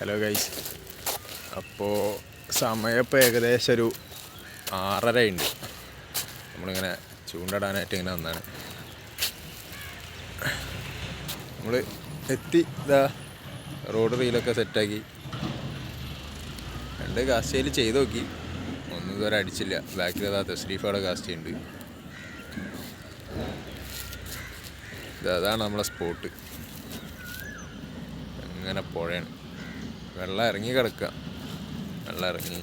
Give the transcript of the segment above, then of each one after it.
Hello guys അപ്പോൾ സമയം ഇപ്പോൾ ഏകദേശം ഒരു ആറര ഉണ്ട് നമ്മളിങ്ങനെ ചൂണ്ടിടാനായിട്ട് ഇങ്ങനെ വന്നാണ്. നമ്മൾ എത്തി ഇതാ റോഡ് റീലൊക്കെ സെറ്റാക്കി. രണ്ട് കാസ്റ്റയിൽ ചെയ്ത് നോക്കി. ഒന്നും ഇതുവരെ അടിച്ചില്ല. ബാക്കിൽ അതാ തെസ്രീഫയുടെ കാസ്റ്റ് ഉണ്ട് അതാണ് നമ്മളെ സ്പോട്ട് അങ്ങനെ പുഴയാണ്. വെള്ളം ഇറങ്ങി കിടക്കുക. വെള്ളം ഇറങ്ങി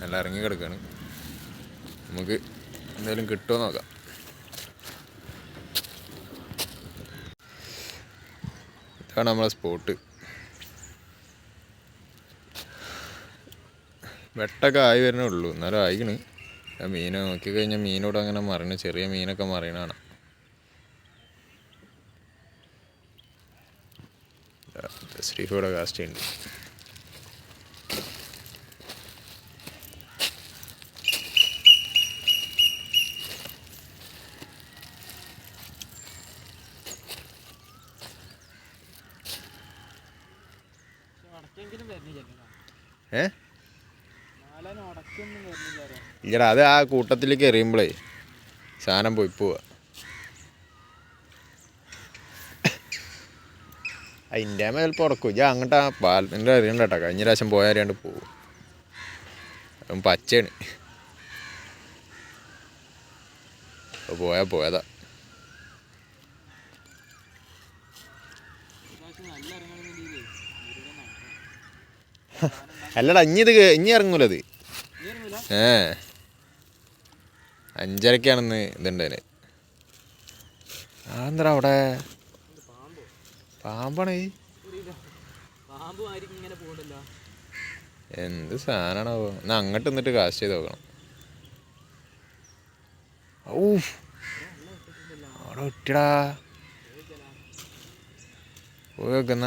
വെള്ളം ഇറങ്ങി കിടക്കുകയാണ്. നമുക്ക് എന്തെങ്കിലും കിട്ടുമോ നോക്കാം. ഇതാണ് നമ്മളെ സ്പോട്ട് വെട്ടൊക്കെ ആയി വരണേ ഉള്ളൂ. എന്നാലും ആയിക്കണ്. ആ മീനെ നോക്കിക്കഴിഞ്ഞാൽ മീനോട് അങ്ങനെ മറിയണ ചെറിയ മീനൊക്കെ മറിയണതാണ് ശ്രീഫോടെ കാസ്റ്റ് ചെയ്യുന്നുണ്ട്. ഏ? ഇല്ലടാ അത് ആ കൂട്ടത്തിലേക്ക് എറിയുമ്പോഴേ സാധനം പോയി പോവാ. അതിന്റെ ചിലപ്പോൾ ഉറക്കും. ഞാൻ അങ്ങോട്ട് പാലത്തിന്റെ അറിയണ്ട കേട്ടോ കഴിഞ്ഞ പ്രാവശ്യം പോയ അറിയാണ്ട് പോവും. പച്ചയാണ്. പോയാ പോയതാ. അല്ലടാ ഇനി ഇത് ഇനി ഇറങ്ങൂല അത് ഏ. അഞ്ചരക്കാണെന്ന് ഇതുണ്ടേന് അതെന്താ അവിടെ? പാമ്പോ പാമ്പാണേ എന്ത് സാധനമാണോ എന്നാ അങ്ങോട്ട് നിന്നിട്ട് കാസ്റ്റ് ചെയ്ത് നോക്കണം. ഊഫ്. അവിടെ ഒറ്റടാ. പോയി വെക്കുന്ന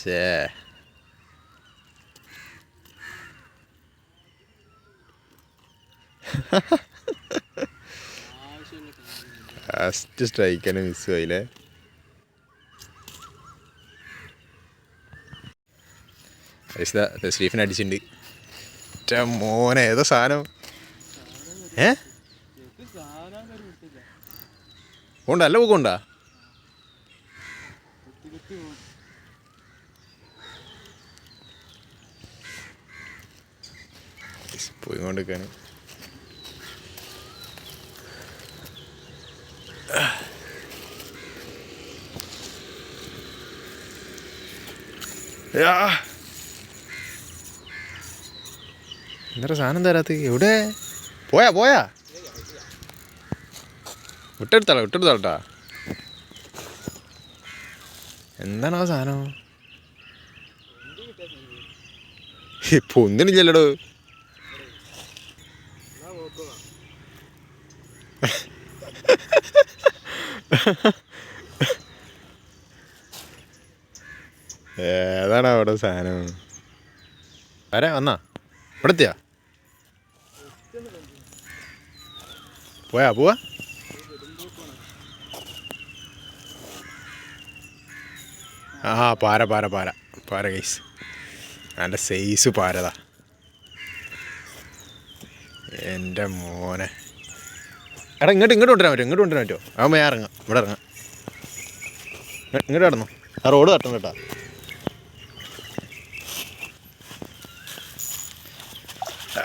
ശേ ആവശ്യമുള്ള കാര്യം ഫസ്റ്റ് സ്ട്രൈക്കാണ് മിസ് ആയില്ലേ തസ്രീഫിന് അടിച്ചിട്ടുണ്ട്. മോനെ ഏതോ സാധനം? ഏ? ഇത് സാധനം പോയി കൊണ്ടിരിക്കാണ് എന്താ സാധനം തരാത്ത? എവിടെ? പോയാ പോയാ. വിട്ടെടുത്താളോ വിട്ടെടുത്താളട്ടാ. എന്താണ് സാധനം? ഇപ്പൊ ഒന്നിനില്ലല്ലോ എന്നാ പോക്കോ ഏതാണ് അവിടെ സാധനം? വരെ വന്നാ? ഇവിടെ എത്തിയാ പോയാ? പോവാ? ആ പാര പാര പാര. പാര കൈസ് നല്ല സൈസ് പാരതാ. എന്റെ മോനെ. എടാ ഇങ്ങോട്ട് ഇങ്ങോട്ട് കൊണ്ടുവരാൻ പറ്റുമോ? ഇങ്ങോട്ട് കൊണ്ടുവരാൻ പറ്റുമോ? ആകുമ്പോൾ ഞാൻ ഇറങ്ങാം. ഇവിടെ ഇറങ്ങാം. ഇങ്ങോട്ട് കടന്നു ആ റോഡ് തട്ടണം കേട്ടാ.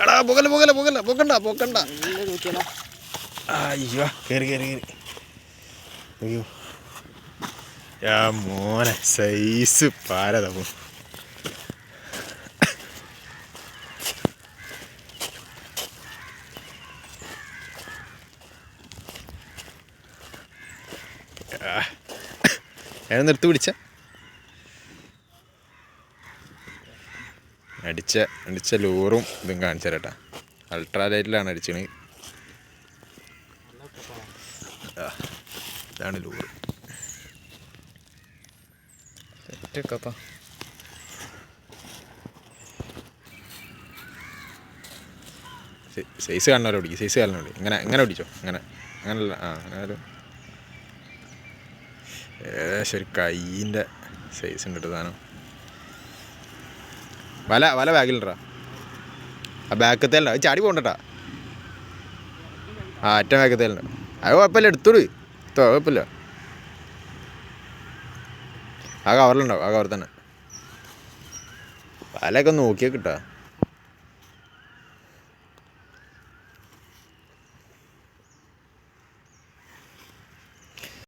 എടാ പോകല പോകല പോകല പോക്കണ്ട പോക്കണ്ട. അയ്യോ കയറി കയറി കയറി അയ്യോ. മോനെ സൈസ് പാരതപ്പോ ഞാൻ നിർത്തി പിടിച്ച. അടിച്ച അടിച്ച ലൂറും ഇതും കാണിച്ചു തരട്ടാ. അൾട്രാ ലൈറ്റിലാണ് അടിച്ചത്. ഇതാണ് ലോറ് സെറ്റൊക്കെ സൈസ് കാണുന്നവരെ പിടിക്കും. സൈസ് കാണുന്നവരെ ഇങ്ങനെ ഇങ്ങനെ പിടിച്ചോ. അങ്ങനെ അങ്ങനല്ല ആ അങ്ങനെ ഏകദേശം ഒരു കൈയിന്റെ സൈസ് ഉണ്ട് സാധനം വല വല ബാഗിലിട്ടാ ആ ബാക്കത്തേലല്ല അത് ചാടി പോകണ്ടട്ടാ ആ അറ്റ ബാക്കത്തേലുണ്ട് അത് കുഴപ്പമില്ല എടുത്തോട് എടുത്തോ കുഴപ്പമില്ല. ആ കവറിലുണ്ടാവും ആ കവർ തന്നെ. വലയൊക്കെ നോക്കിയാൽ കിട്ടാ